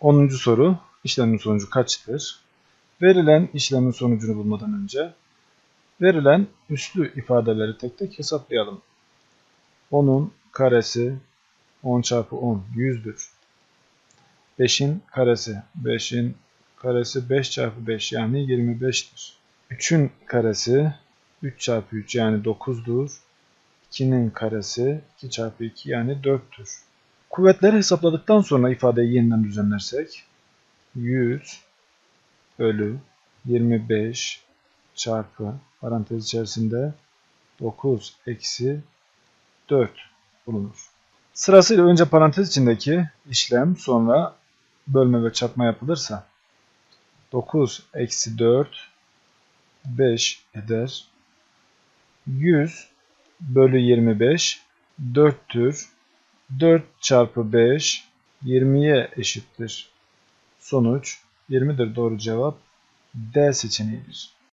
10. soru. İşlemin sonucu kaçtır? Verilen işlemin sonucunu bulmadan önce verilen üslü ifadeleri tek tek hesaplayalım. 10'un karesi 10 çarpı 10 100'dür. 5'in karesi 5'in karesi 5 çarpı 5 yani 25'tir. 3'ün karesi 3 çarpı 3 yani 9'dur. 2'nin karesi 2 çarpı 2 yani 4'tür. Kuvvetleri hesapladıktan sonra ifadeyi yeniden düzenlersek 100 bölü 25 çarpı parantez içerisinde 9 eksi 4 bulunur. Sırasıyla önce parantez içindeki işlem sonra bölme ve çarpma yapılırsa 9 eksi 4 5 eder. 100 bölü 25 4'tür. 4 çarpı 5 20'ye eşittir. Sonuç 20'dir doğru cevap D seçeneğidir.